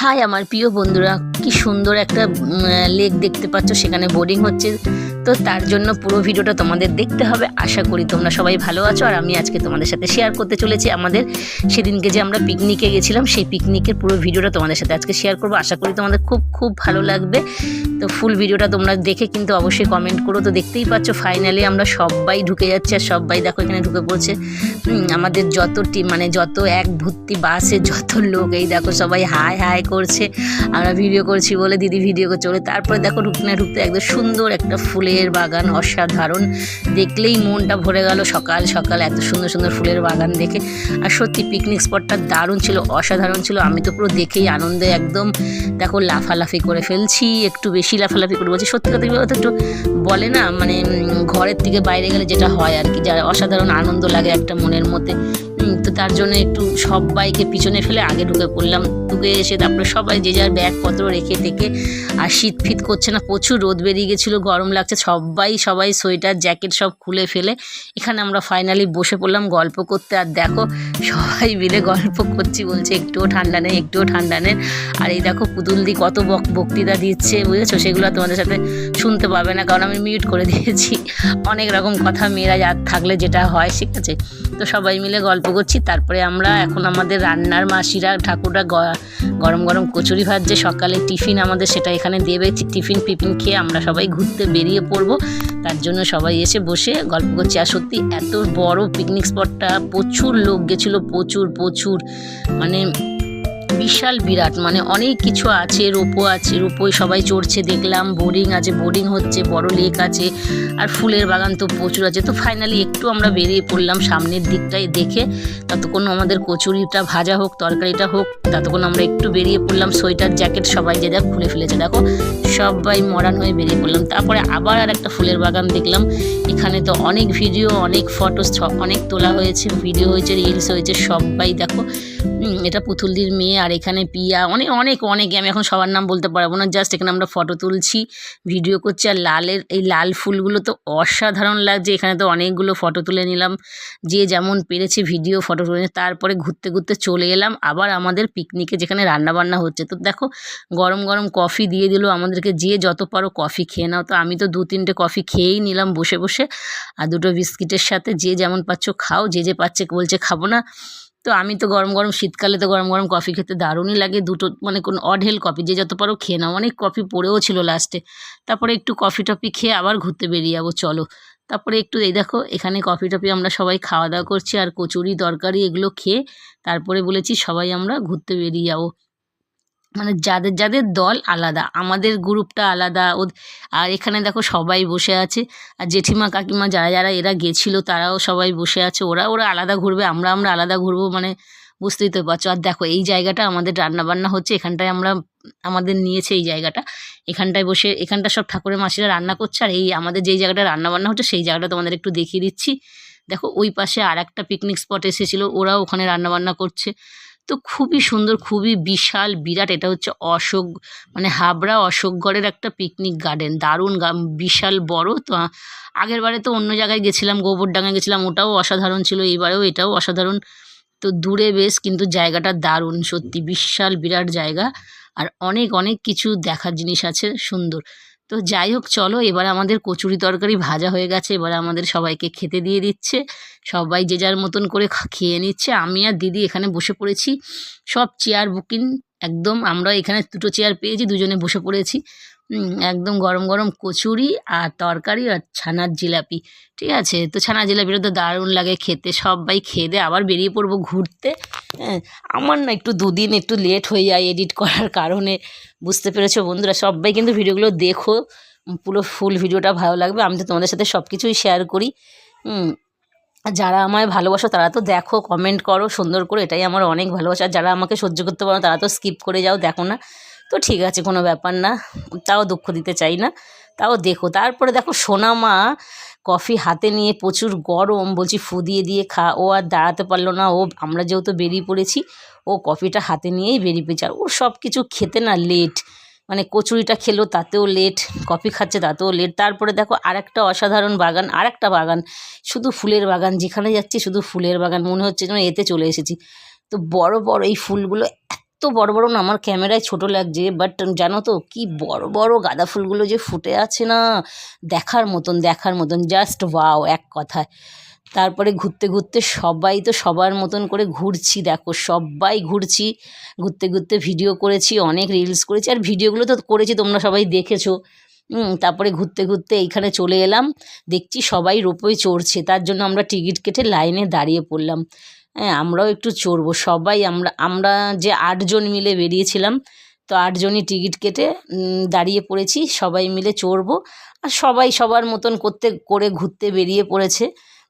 High, আমার প্রিয় বন্ধুরা, কি সুন্দর একটা লেক দেখতে পাচ্ছ। সেখানে বোর্ডিং হচ্ছে। তো তার জন্য পুরো ভিডিওটা তোমাদের দেখতে হবে। আশা করি তোমরা সবাই ভালো আছো। আর আমি আজকে তোমাদের সাথে শেয়ার করতে চলেছি আমাদের। সেদিনকে যে আমরা পিকনিকে গেছিলাম, সেই পিকনিকের পুরো ভিডিওটা তোমাদের সাথে আজকে শেয়ার করব। আশা করি তোমাদের খুব খুব ভালো লাগবে। তো ফুল ভিডিওটা তোমরা দেখে কিন্তু অবশ্যই কমেন্ট করো। তো দেখতেই পাচ্ছ ফাইনালি আমরা সবাই ঢুকে যাচ্ছি। আর সবাই দেখো এখানে ঢুকে পড়ছে। আমাদের যত টিম মানে যত এক ভর্তি বাসে যত লোক, এই দেখো সবাই, হাই হাই করছে, আমরা ভিডিও করছি বলে দিদি ভিডিও করছে বলে, তারপরে দেখো ঢুকতে ঢুকতে একদম সুন্দর একটা ফুলের বাগান, অসাধারণ। দেখলেই মনটা ভরে গেল সকাল সকাল, এত সুন্দর সুন্দর ফুলের বাগান দেখে। আর সত্যি পিকনিক স্পটটা দারুণ ছিল, অসাধারণ ছিল, আমি তো পুরো দেখেই আনন্দে একদম, দেখো লাফালাফি করে ফেলছি, একটু বেশি লাফালাফি করে বলছি, সত্যি কথা বলতো একটু বলে না মানে ঘরের থেকে বাইরে গেলে যেটা হয় আর কি, যার অসাধারণ আনন্দ লাগে একটা মনের মধ্যে। তো তার জন্য একটু সবাইকে পিছনে ফেলে আগে ঢুকে পড়লাম। ঢুকে এসে তারপরে সবাই যে যার ব্যাগপত্র রেখে টেকে আর শীত ফিত করছে না, প্রচুর রোদ বেরিয়ে গেছিল, গরম লাগছে, সবাই সবাই সোয়েটার, জ্যাকেট সব খুলে ফেলে। এখানে আমরা ফাইনালি বসে পড়লাম গল্প করতে। আর দেখো, সবাই মিলে গল্প করছি বলছে, একটুও ঠান্ডা নেই, একটুও ঠান্ডা নেই। আর এই দেখো পুতুল দি কত বক- বক্তৃতা দিচ্ছে, বুঝেছ? সেগুলো তোমাদের সাথে শুনতে পাবে না, কারণ আমি মিউট করে দিয়েছি। অনেক রকম কথা, মেয়েরা যা থাকলে যেটা হয়, ঠিক আছে? তো সবাই মিলে গল্প করছি, তারপরে আমরা এখন আমাদের রান্নার মাসিরা, ঠাকুররা গরম গরম কচুরি ভাজছে সকালে টিফিন আমাদের সেটা এখানে দেবে টিফিন ফিফিন খেয়ে আমরা সবাই ঘুরতে বেরিয়ে পড়ব। তার জন্য সবাই এসে বসে গল্প করছি। আর সত্যি এত বড় পিকনিক স্পটটা প্রচুর লোক গেছিল, প্রচুর প্রচুর। মানে বিশাল বিরাট মানে অনেক কিছু আছে, রোপো আছে, রোপোয় সবাই চড়ছে, দেখলাম বোরিং আছে, বোরিং হচ্ছে, বড় লেক আছে, আর ফুলের বাগান তো প্রচুর আছে। তো ফাইনালি একটু আমরা বেরিয়ে পড়লাম সামনের দিকটাই দেখে, ততক্ষণ আমাদের কচুরিটা ভাজা হোক, তরকারিটা হোক, ততক্ষণ আমরা একটু বেরিয়ে পড়লাম, সোয়েটার, জ্যাকেট সবাই যে দেখ খুলে ফেলেছে। দেখো, সবাই মরান হয়ে বেরিয়ে পড়লাম। তারপরে আবার আর একটা ফুলের বাগান দেখলাম। এখানে তো অনেক ভিডিও অনেক ফটো অনেক তোলা হয়েছে ভিডিও হয়েছে রিলস হয়েছে, সবাই দেখো। এটা পুতুলদির মেয়ে আর এখানে পিয়া। অনেক অনেক অনেক, আমি এখন সবার নাম বলতে পারব না। জাস্ট এখানে আমরা ফটো তুলছি, ভিডিও করছি আর লালের, এই লাল ফুলগুলো তো অসাধারণ লাগছে। এখানে তো অনেকগুলো ফটো তুলে নিলাম। যে যেমন পেরেছে ভিডিও, ফটো তুলে তারপরে ঘুরতে ঘুরতে চলে এলাম। আবার আমাদের পিকনিকে যেখানে রান্না বান্না হচ্ছে। তো দেখো, গরম গরম কফি দিয়ে দিল আমাদেরকে। যে যত পারো কফি খেয়ে নাও। তো আমি তো দু তিনটে কফি খেয়েই নিলাম বসে বসে। আর দুটো বিস্কিটের সাথে যে যেমন পাচ্ছ খাও। যে যে পাচ্ছে বলছে খাব না। তো আমি তো গরম গরম শীতকালে তো গরম গরম কফি খেতে দারুণই লাগে। দুটো মানে কোন অঢেল কফি, যে যত পারো খেয়ে নাও। অনেক কফি পড়েও ছিল লাস্টে তারপরে একটু কফি টফি খেয়ে আবার ঘুরতে বেরিয়ে যাব, চলো। তারপরে একটু এই দেখো, এখানে কফি টফি আমরা সবাই খাওয়া দাওয়া করছি, আর কচুরি, তরকারি এগুলো খেয়ে তারপরে বলেছি সবাই আমরা ঘুরতে বেরিয়ে যাব। মানে যাদের যাদের দল আলাদা, আমাদের গ্রুপটা আলাদা। ও আর এখানে দেখো সবাই বসে আছে। আর জেঠিমা, কাকিমা যারা যারা এরা গেছিল, তারাও সবাই বসে আছে। ওরা ওরা আলাদা ঘুরবে, আমরা আমরা আলাদা ঘুরবো মানে বুঝতেই তো পারছ। আর দেখো এই জায়গাটা আমাদের রান্নাবান্না হচ্ছে, এখানটায় আমরা আমাদের নিয়েছে এই জায়গাটা। এখানটায় বসে, এখানটা সব ঠাকুরের মাসিরা রান্না করছে। আর এই আমাদের যেই জায়গাটা রান্নাবান্না হচ্ছে, সেই জায়গাটা তোমাদের একটু দেখিয়ে দিচ্ছি। দেখো ওই পাশে আর একটা পিকনিক স্পট এসেছিল, ওরাও ওখানে রান্নাবান্না করছে। তো খুবই সুন্দর, খুবই বিশাল, বিরাট। এটা হচ্ছে অশোক মানে হাবড়া অশোকগড়ের একটা পিকনিক গার্ডেন দারুণ বিশাল বড়। তো আগের বারে তো অন্য জায়গায় গেছিলাম গোবরডাঙ্গা গেছিলাম, ওটাও অসাধারণ ছিল। এবারেও এটাও অসাধারণ। তো দূরে বেশ, কিন্তু জায়গাটা দারুণ, সত্যি বিশাল, বিরাট জায়গা। আর অনেক অনেক কিছু দেখার জিনিস আছে, সুন্দর। তো যাই হোক, চলো, এবার আমাদের কচুরি তরকারি ভাজা হয়ে গেছে। এবার আমাদের সবাইকে খেতে দিয়ে দিচ্ছে। সবাই যে যার মতন করে খেয়ে নিচ্ছে। আমি আর দিদি এখানে বসে পড়েছি। সব চেয়ার বুকিং একদম আমরা এখানে দুটো চেয়ার পেয়েছি, দুজনে বসে পড়েছি। একদম গরম গরম কচুরি আর তরকারি আর ছানার জিলাপি, ঠিক আছে? তো ছানা জিলাপিটা তো দারুণ লাগে খেতে, সবাই খেয়ে দিয়ে। আবার বেরিয়ে পড়ব ঘুরতে হ্যাঁ? আমার না একটু দুদিন একটু লেট হয়ে যায় এডিট করার কারণে, বুঝতে পেরেছ বন্ধুরা? সবাই কিন্তু ভিডিওগুলো দেখো, পুরো ফুল ভিডিওটা ভালো লাগবে। আমি তো তোমাদের সাথে সব কিছুই শেয়ার করি যারা আমায় ভালোবাসো তারা তো দেখো কমেন্ট করো, সুন্দর করে, এটাই আমার অনেক ভালোবাসা। আর যারা আমাকে সহ্য করতে পারো তারা তো স্কিপ করে যাও, দেখো না। তো ঠিক আছে, কোনো ব্যাপার না। তাও দুঃখ দিতে চাই না। তাও দেখো, তারপরে দেখো সোনা মা কফি হাতে নিয়ে প্রচুর গরম, বলছি ফু দিয়ে দিয়ে খা, ও আর দাঁড়াতে পারল না। ও, আমরা যেহেতু বেরিয়ে পড়েছি, ও কফিটা হাতে নিয়েই বেরিয়ে পড়েছে। আর ওর সব কিছু খেতে না লেট মানে কচুরিটা খেলো, তাতেও লেট কফি খাচ্ছে, তাতেও লেট তারপরে দেখো আরেকটা অসাধারণ বাগান, আরেকটা বাগান, শুধু ফুলের বাগান, যেখানে যাচ্ছি শুধু ফুলের বাগান, মনে হচ্ছে যেন এতে চলে এসেছি। তো বড় বড় এই ফুলগুলো এত বড় বড় না, আমার ক্যামেরায় ছোট লাগছে বাট জানো তো কি বড় বড় গাঁদা ফুলগুলো যে ফুটে আছে না, দেখার মতন দেখার মতন জাস্ট ওয়াও এক কথায়। তারপরে ঘুরতে ঘুরতে সবাই তো সবার মতন করে ঘুরছি, দেখো সবাই ঘুরছি, ঘুরতে ঘুরতে ভিডিও করেছি, অনেক রিলস করেছি, আর ভিডিওগুলো তো করেছি, তোমরা সবাই দেখেছ। তারপরে ঘুরতে ঘুরতে এইখানে চলে এলাম, দেখছি সবাই রোপওয়ে চড়ছে, তার জন্য আমরা টিকিট কেটে লাইনে দাঁড়িয়ে পড়লাম। হ্যাঁ আমরাও একটু চড়বো। সবাই আমরা আমরা যে আটজন মিলে বেরিয়েছিলাম, তো আটজনই টিকিট কেটে দাঁড়িয়ে পড়েছি। সবাই মিলে চড়বো। আর সবাই সবার মতন করতে, করে ঘুরতে বেরিয়ে পড়েছে।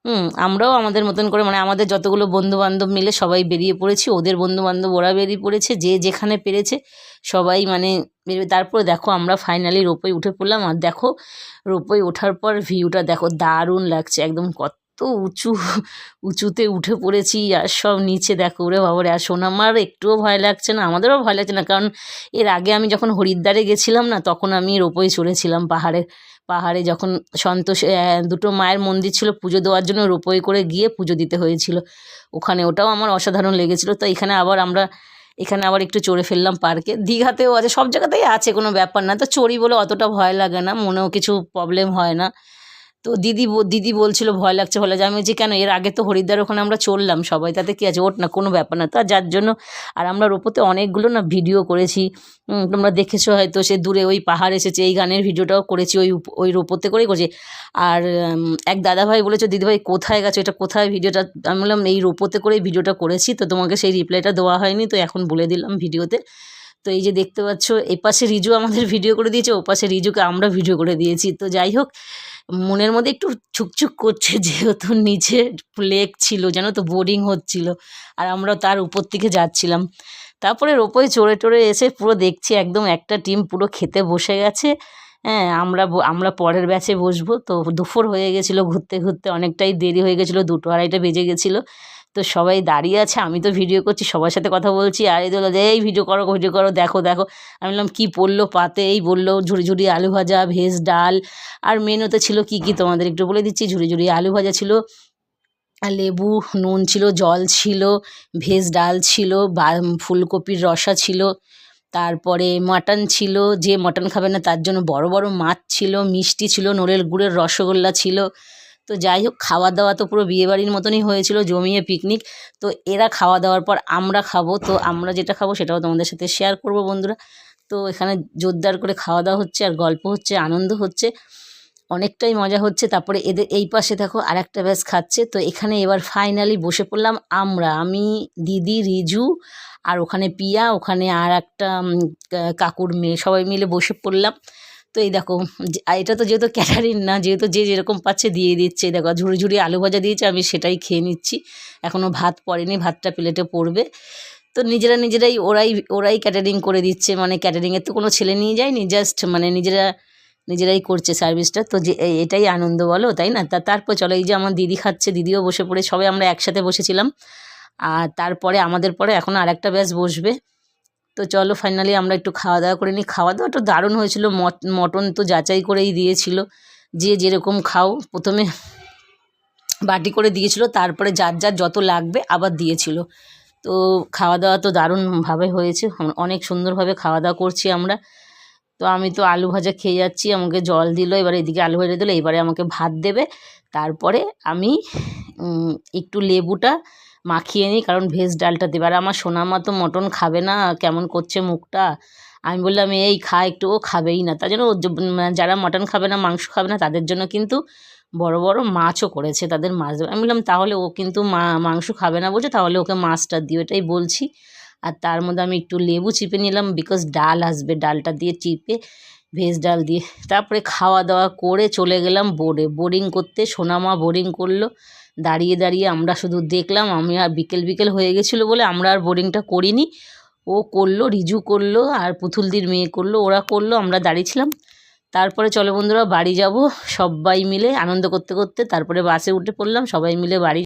হুম, আমরাও আমাদের মতন করে মানে আমাদের যতগুলো বন্ধু বান্ধব মিলে সবাই বেরিয়ে পড়েছি। ওদের বন্ধু বান্ধব ওরা বেরিয়ে পড়েছে, যে যেখানে পেরেছে সবাই মানে তারপরে দেখো আমরা ফাইনালি রোপে উঠে পড়লাম। আর দেখো রোপে ওঠার পর ভিউটা দেখো দারুণ লাগছে, একদম কত উঁচু, উঁচুতে উঠে পড়েছি আর সব নিচে দেখো, ওরে বাবারে, আর সোনামার একটুও ভয় লাগছে না, আমাদেরও ভয় লাগছে না, কারণ এর আগে আমি যখন হরিদ্বারে গেছিলাম না, তখন আমি রোপওয়ে চড়েছিলাম পাহাড়ে পাহাড়ে যখন সন্তোষ দুটো মায়ের মন্দির ছিল, পুজো দেওয়ার জন্য রোপওয়ে করে গিয়ে পুজো দিতে হয়েছিল, ওখানে ওটাও আমার অসাধারণ লেগেছিলো, তো এখানে আবার আমরা, এখানে আবার একটু চড়ে ফেললাম পার্কে, দীঘাতেও আছে, সব জায়গাতেই আছে, কোনো ব্যাপার না, তো চড়ি বলে অতটা ভয় লাগে না, মনেও কিছু প্রবলেম হয় না তো দিদি দিদি বলছিল, ভয় লাগছে ভয় লাগছে। আমি বলছি, কেন? এর আগে তো হরিদ্বার ওখানে আমরা চললাম সবাই, তাতে কী আছে? ওট না, কোনো ব্যাপার না। তো যার জন্য, আর আমরা রোপোতে অনেকগুলো না ভিডিও করেছি। তোমরা দেখেছ হয়তো, সে দূরে ওই পাহাড় এসেছে, এই গানের ভিডিওটাও করেছি, ওই ওই রোপোতে করেই করেছি। আর এক দাদাভাই বলেছে দিদিভাই কোথায় গেছো? এটা কোথায় ভিডিওটা? আমি বললাম, এই রোপোতে করেই ভিডিওটা করেছি, তো তোমাকে সেই রিপ্লাইটা দেওয়া হয়নি, তো এখন বলে দিলাম ভিডিওতে। তো এই যে দেখতে পাচ্ছ, এপাশে রিজু আমাদের ভিডিও করে দিয়েছে, ওপাশে রিজুকে আমরা ভিডিও করে দিয়েছি। তো যাই হোক মনের মধ্যে একটু ছুকছুক করছে যেহেতু নিচে লেক ছিল, জানো তো, বোরিং হচ্ছিল। আর আমরা তার উপর থেকে যাচ্ছিলাম। তারপরে রোপওয়ে চড়ে টড়ে এসে পুরো দেখছি একদম একটা টিম পুরো খেতে বসে গেছে। হ্যাঁ আমরা আমরা পরের ব্যাচে বসবো। তো দুপুর হয়ে গেছিল ঘুরতে ঘুরতে, অনেকটাই দেরি হয়ে গেছিল, দুটো আড়াইটা বেজে গেছিল। তো সবাই দাঁড়িয়ে আছে, আমি তো ভিডিও করছি, সবার সাথে কথা বলছি, আর এই বলল এই ভিডিও করো ভিডিও করো, দেখো দেখো। আমি বললাম, কী পড়ল পাতে? এই বলল, ঝুড়ি ঝুড়ি আলু ভাজা, ভেজ ডাল। আর মেনুতে ছিল কি কি তোমাদের একটু বলে দিচ্ছি, ঝুড়ি ঝুড়ি আলু ভাজা ছিল লেবু, নুন ছিল, জল ছিল, ভেজ ডাল ছিল, বা ফুলকপির রসা ছিল, তারপরে মাটন ছিল, যে মটন খাবে না তার জন্য বড় বড় মাছ ছিল, মিষ্টি ছিল, নড়েল গুড়ের রসগোল্লা ছিল তো যাই হোক খাওয়া দাওয়া তো পুরো বিয়েবাড়ির মতনই হয়েছিল, জমিয়ে পিকনিক তো এরা খাওয়া দাওয়ার পর আমরা খাব। তো আমরা যেটা খাব সেটাও তোমাদের সাথে শেয়ার করব বন্ধুরা। তো এখানে জোরদার করে খাওয়া দাওয়া হচ্ছে আর গল্প হচ্ছে, আনন্দ হচ্ছে। অনেকটাই মজা হচ্ছে। তারপরে এদের এই পাশে দেখো আর একটা ব্যাস খাচ্ছে। তো এখানে এবার ফাইনালি বসে পড়লাম আমরা। আমি, দিদি, রিজু আর ওখানে পিয়া, ওখানে আর একটা কাকুর মেয়ে সবাই মিলে বসে পড়লাম। তো এই দেখো এটা তো যেহেতু ক্যাটারিন না, যেহেতু যে যেরকম পাচ্ছে দিয়ে দিচ্ছে। দেখো ঝুড়ি ঝুড়ি আলু ভাজা দিয়েছে, আমি সেটাই খেয়ে নিচ্ছি। এখনও ভাত পড়েনি, ভাতটা প্লেটে পড়বে। তো নিজেরা নিজেরাই ওরাই ওরাই ক্যাটারিং করে দিচ্ছে মানে ক্যাটারিংয়ের তো কোনো ছেলে নিয়ে যায়নি জাস্ট মানে নিজেরা, নিজেরাই করছে সার্ভিসটা তো যে এটাই আনন্দ বলো, তাই না? তা তারপর চলো, এই যে আমার দিদি খাচ্ছে, দিদিও বসে পড়ে, সবাই আমরা একসাথে বসেছিলাম। আর তারপরে, আমাদের পরে এখন আর একটা ব্যাচ বসবে। তো চলো ফাইনালি আমরা একটু খাওয়া দাওয়া করে নিই। খাওয়া দাওয়াটা দারুণ হয়েছিল। মট- মটন তো যাচাই করেই দিয়েছিল। যে যেরকম খাও, প্রথমে বাটি করে দিয়েছিল, তারপরে যার যার যত লাগবে আবার দিয়েছিল। তো খাওয়া দাওয়া তো দারুণভাবে হয়েছে। অনেক সুন্দরভাবে খাওয়া দাওয়া করছি আমরা। তো আমি তো আলু ভাজা খেয়ে যাচ্ছি, আমাকে জল দিল, এবারে এদিকে আলু ভাজা দিল, এবারে আমাকে ভাত দেবে। তারপরে আমি একটু লেবুটা মাখিয়ে নিই, কারণ ভেজ ডালটা দেবে। আর আমার সোনামা তো মটন খাবে না, কেমন করছে মুখটা? আমি বললাম, এই খা, একটু, ও খাবেই না। তার জন্য ও যারা মটন খাবে না, মাংস খাবে না, তাদের জন্য কিন্তু বড় বড় মাছও করেছে, তাদের মাছ দেবে। আমি বললাম, তাহলে ও কিন্তু মা, মাংস খাবে না বলছে, তাহলে ওকে মাছটা দিও। এটাই বলছি। আর তার মধ্যে আমি একটু লেবু চিপে নিলাম বিকজ ডাল আসবে, ডালটা দিয়ে চিপে। ভেজ ডাল দিয়ে। তারপরে খাওয়া দাওয়া করে চলে গেলাম বোর্ডে বোর্ডিং করতে সোনামা বোরিং করল। দাঁড়িয়ে দাঁড়িয়ে আমরা শুধু দেখলাম, আমি আর বিকেল বিকেল হয়ে গেছিল বলে আমরা আর বোরিংটা করিনি। ও করল, রিজু করল আর পুতুলদির মেয়ে করল, ওরা করল, আমরা দাঁড়িয়েছিলাম। তারপরে চলো বন্ধুরা বাড়ি যাব। সবাই মিলে আনন্দ করতে করতে তারপরে বাসে উঠে পড়লাম, সবাই মিলে বাড়ি